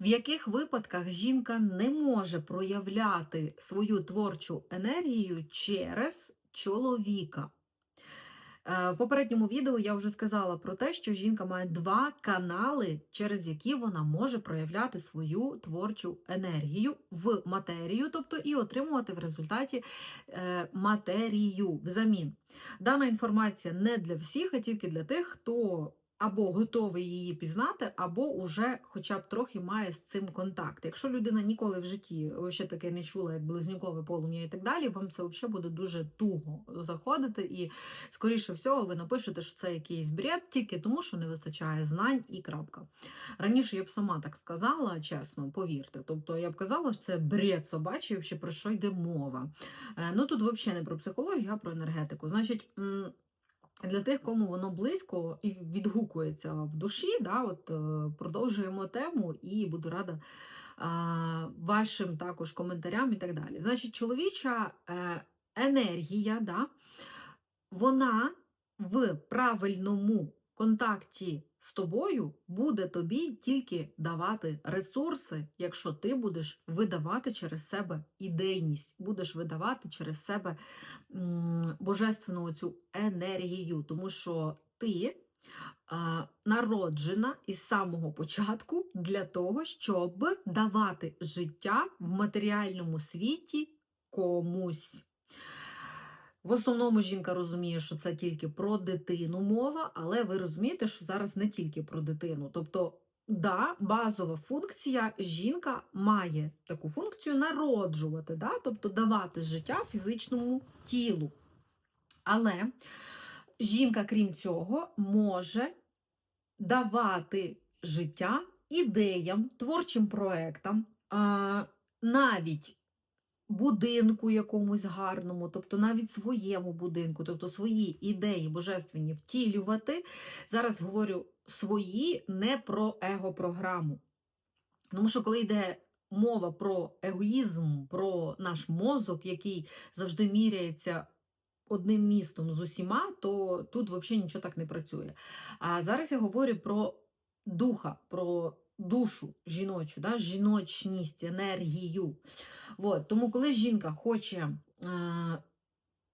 В яких випадках жінка не може проявляти свою творчу енергію через чоловіка? Е, В попередньому відео я вже сказала про те, що жінка має два канали, через які вона може проявляти свою творчу енергію в матерію, тобто і отримувати в результаті е, матерію взамін. Дана інформація не для всіх, а тільки для тих, хто або готовий її пізнати, або уже хоча б трохи має з цим контакт. Якщо людина ніколи в житті ще таке не чула, як близнюкове полум'я і так далі, вам це взагалі буде дуже туго заходити, і скоріше всього ви напишете, що це якийсь бред, тільки тому, що не вистачає знань і крапка. Раніше я б сама так сказала, чесно, повірте. Тобто я б казала, що це бред собачий, про що йде мова. Е, Ну тут взагалі не про психологію, а про енергетику. Значить. Для тих, кому воно близько і відгукується в душі, да, от, е, продовжуємо тему і буду рада а, вашим також коментарям і так далі. Значить, чоловіча е, енергія, да, вона в правильному контакті з тобою буде тобі тільки давати ресурси, якщо ти будеш видавати через себе ідейність, будеш видавати через себе божественну цю енергію, тому що ти народжена із самого початку для того, щоб давати життя в матеріальному світі комусь. В основному жінка розуміє, що це тільки про дитину мова, але ви розумієте, що зараз не тільки про дитину. Тобто, да, базова функція жінка має таку функцію народжувати, да? тобто давати життя фізичному тілу. Але жінка, крім цього, може давати життя ідеям, творчим проектам, навіть будинку якомусь гарному, тобто навіть своєму будинку, тобто свої ідеї божественні втілювати. Зараз говорю свої, не про его-програму. Тому що коли йде мова про егоїзм, про наш мозок, який завжди міряється одним містом з усіма, то тут взагалі нічого так не працює. А зараз я говорю про духа, про душу жіночу, да? жіночність, енергію. От. Тому, коли жінка хоче е,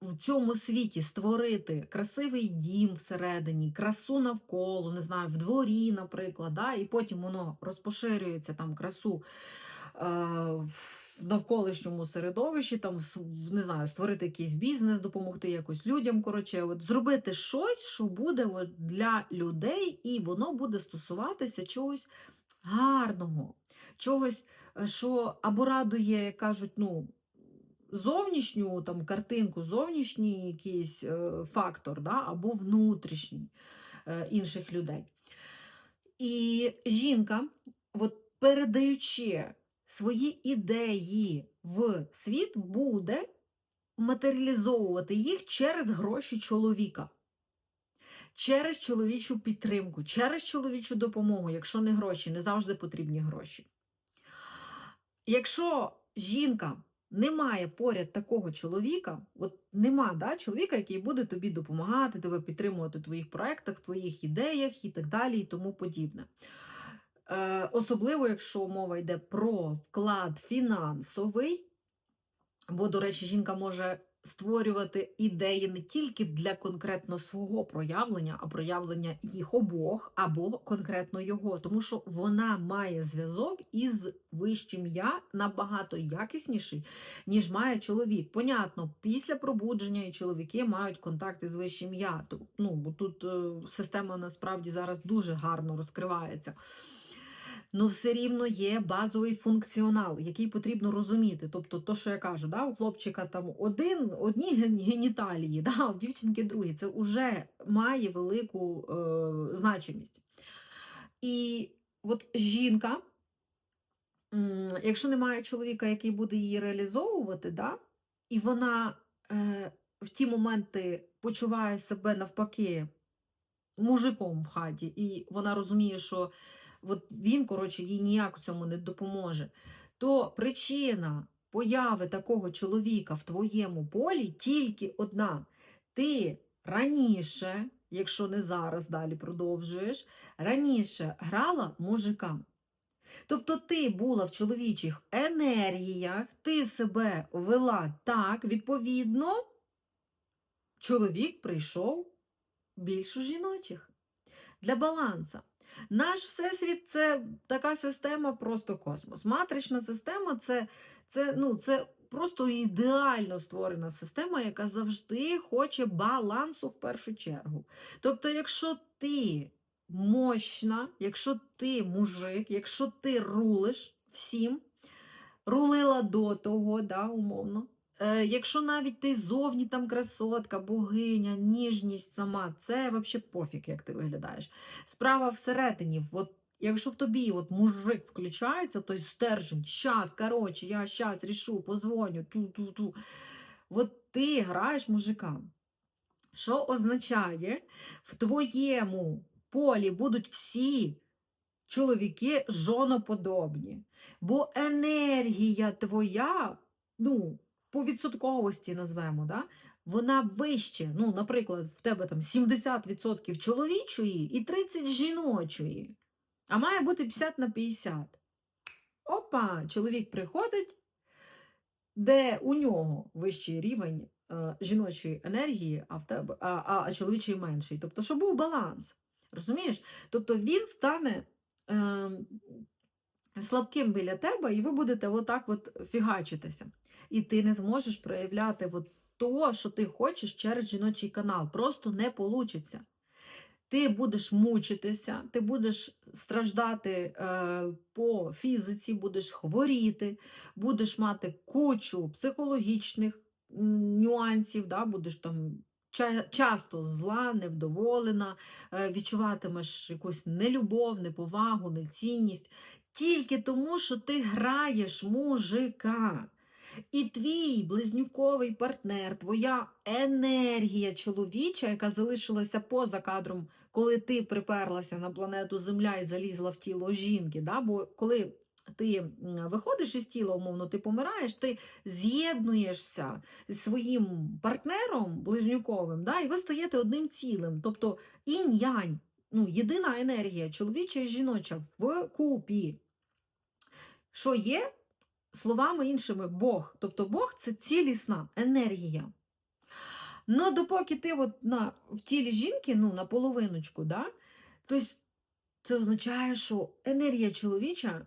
в цьому світі створити красивий дім всередині, красу навколо, не знаю, в дворі, наприклад, да? і потім воно розпоширюється там красу е, в навколишньому середовищі, там, не знаю, створити якийсь бізнес, допомогти якось людям. Коротше, от, зробити щось, що буде от, для людей, і воно буде стосуватися чогось гарного, чогось, е, що або радує, як кажуть, ну. Зовнішню там картинку, зовнішній якийсь е, фактор, да, або внутрішній е, інших людей. І жінка, от передаючи свої ідеї в світ, буде матеріалізовувати їх через гроші чоловіка, через чоловічу підтримку, через чоловічу допомогу, якщо не гроші, не завжди потрібні гроші. Якщо жінка не має поряд такого чоловіка, от нема да, чоловіка, який буде тобі допомагати, тебе підтримувати в твоїх проєктах, твоїх ідеях і так далі, і тому подібне. Е, особливо, якщо мова йде про вклад фінансовий, бо, до речі, жінка може створювати ідеї не тільки для конкретно свого проявлення, а проявлення їх обох або конкретно його, тому що вона має зв'язок із вищим я набагато якісніший, ніж має чоловік. Понятно, після пробудження і чоловіки мають контакти з вищим я. Ну, бо тут е, система насправді зараз дуже гарно розкривається. Ну, все рівно є базовий функціонал, який потрібно розуміти. Тобто, то, що я кажу, да, у хлопчика там один, одні геніталії, да, а у дівчинки другі. Це вже має велику е, значимість. І от жінка, якщо немає чоловіка, який буде її реалізовувати, да, і вона е, в ті моменти почуває себе навпаки мужиком в хаті, і вона розуміє, що от він, коротше, їй ніяк у цьому не допоможе, то причина появи такого чоловіка в твоєму полі тільки одна. Ти раніше, якщо не зараз далі продовжуєш, раніше грала мужика. Тобто ти була в чоловічих енергіях, ти себе вела так, відповідно, чоловік прийшов більш у жіночих для баланса. Наш всесвіт це така система, просто космос. Матрична система це, це, ну, це просто ідеально створена система, яка завжди хоче балансу в першу чергу. Тобто, якщо ти мощна, якщо ти мужик, якщо ти рулиш всім, рулила до того, да, умовно. Е, якщо навіть ти зовні там красотка, богиня, ніжність сама, це взагалі пофіг, як ти виглядаєш. Справа всередині, от якщо в тобі от мужик включається, то стержень, щас, коротше, я щас рішу, позвоню, ту-ту-ту. От ти граєш мужикам. Що означає, в твоєму полі будуть всі чоловіки жоноподобні. Бо енергія твоя, ну, по відсотковості назвемо, да? вона вище. Ну, наприклад, в тебе там 70% чоловічої і 30 жіночої. А має бути 50 на 50. Опа, чоловік приходить, де у нього вищий рівень е, жіночої енергії, а в тебе, а, а, а чоловічий менший. Тобто, щоб був баланс. Розумієш? Тобто він стане е, слабким біля тебе, і ви будете отак от фігачитися. І ти не зможеш проявляти от то, що ти хочеш через жіночий канал. Просто не вийде. Ти будеш мучитися, ти будеш страждати е, по фізиці, будеш хворіти, будеш мати кучу психологічних нюансів, да, будеш там ча- часто зла, невдоволена, е, відчуватимеш якусь нелюбов, неповагу, нецінність. Тільки тому, що ти граєш мужика. І твій близнюковий партнер, твоя енергія чоловіча, яка залишилася поза кадром, коли ти приперлася на планету Земля і залізла в тіло жінки. Да? Бо коли ти виходиш із тіла, умовно, ти помираєш, ти з'єднуєшся зі своїм партнером близнюковим, да? і ви стаєте одним цілим. Тобто інь-янь, ну, єдина енергія, чоловіча і жіноча в купі. Що є? Словами іншими, Бог. Тобто Бог це цілісна енергія. Ну, допоки ти от на, в тілі жінки, ну, на половиночку, да, тобто це означає, що енергія чоловіча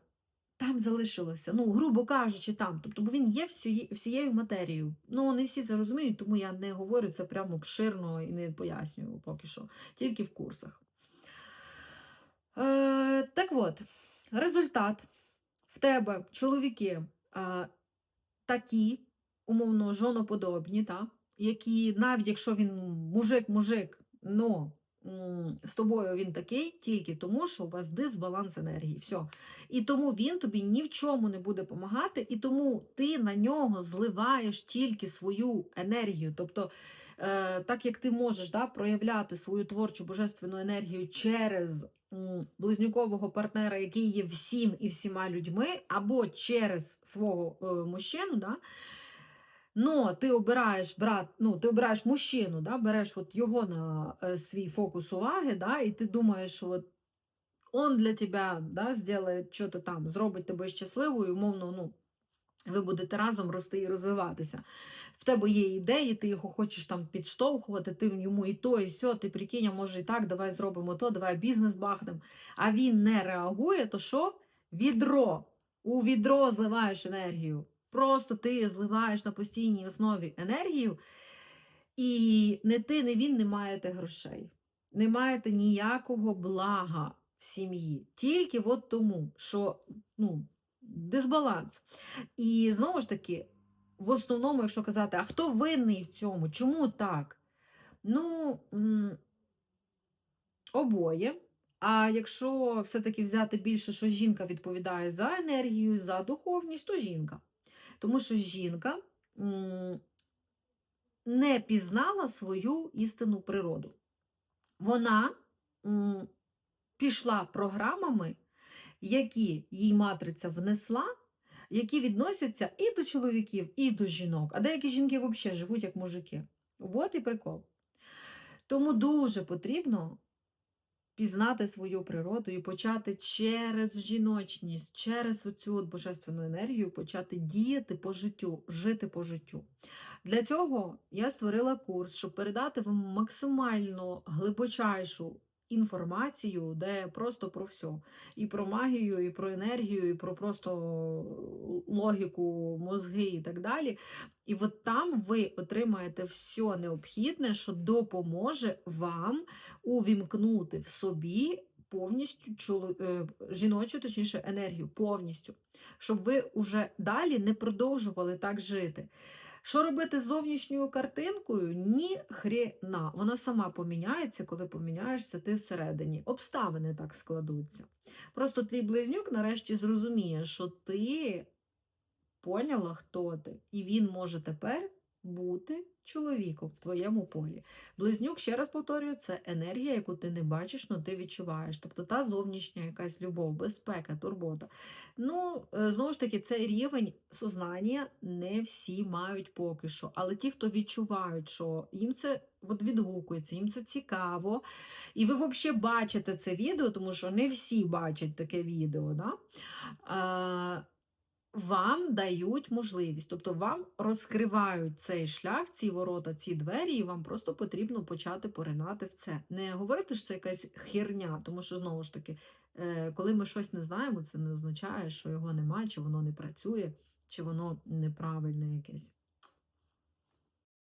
там залишилася, ну, грубо кажучи, там. Тобто, бо він є всі, всією матерією. Ну, не всі це розуміють, тому я не говорю це прямо обширно і не пояснюю поки що, тільки в курсах. Е, так от, результат в тебе чоловіки е, такі, умовно, жоноподобні, та, які, навіть якщо він мужик-мужик, но з тобою він такий, тільки тому, що у вас дисбаланс енергії. Все. І тому він тобі ні в чому не буде допомагати, і тому ти на нього зливаєш тільки свою енергію. Тобто, е, так як ти можеш да, проявляти свою творчу божественну енергію через близнюкового партнера, який є всім і всіма людьми, або через свого е, мужчину, да, но ти обираєш брат, ну, ти обираєш мужчину, да, береш от його на е, свій фокус уваги, да, і ти думаєш, от он для тебе да, що то там, зробить тебе щасливою, умовно, ну, ви будете разом рости і розвиватися. В тебе є ідеї, ти його хочеш там підштовхувати, ти йому і то, і сьо, ти прикинь, а може і так, давай зробимо то, давай бізнес бахнем. А він не реагує, то що? Відро. У відро зливаєш енергію. Просто ти зливаєш на постійній основі енергію, і не ти, не він не маєте грошей. Не маєте ніякого блага в сім'ї. Тільки от тому, що ну, дисбаланс. І знову ж таки, в основному, якщо казати, а хто винний в цьому? Чому так? Ну, обоє. А якщо все-таки взяти більше, що жінка відповідає за енергію, за духовність, то жінка. Тому що жінка не пізнала свою істинну природу. Вона пішла програмами, які їй матриця внесла, які відносяться і до чоловіків, і до жінок. А деякі жінки взагалі живуть як мужики. От і прикол. Тому дуже потрібно пізнати свою природу і почати через жіночність, через оцю от божественну енергію почати діяти по життю, жити по життю. Для цього я створила курс, щоб передати вам максимально глибочайшу інформацію, де просто про все. І про магію, і про енергію, і про просто логіку, мозги і так далі. І от там ви отримаєте все необхідне, що допоможе вам увімкнути в собі повністю чоло... е, жіночу, точніше, енергію, повністю, щоб ви уже далі не продовжували так жити. Що робити з зовнішньою картинкою? Ні хрена. Вона сама поміняється, коли поміняєшся ти всередині. Обставини так складуться. Просто твій близнюк нарешті зрозуміє, що ти поняла, хто ти, і він може тепер бути чоловіком в твоєму полі. Близнюк, ще раз повторюю, це енергія, яку ти не бачиш, але ти відчуваєш. Тобто та зовнішня якась любов, безпека, турбота. Ну, е, знову ж таки, цей рівень сознання не всі мають поки що. Але ті, хто відчувають, що їм це от відгукується, їм це цікаво. І ви взагалі бачите це відео, тому що не всі бачать таке відео. Да? Вам дають можливість, тобто вам розкривають цей шлях, ці ворота, ці двері, і вам просто потрібно почати поринати в це. Не говорити, що це якась херня, тому що знову ж таки, е, коли ми щось не знаємо, це не означає, що його немає, чи воно не працює, чи воно неправильне якесь.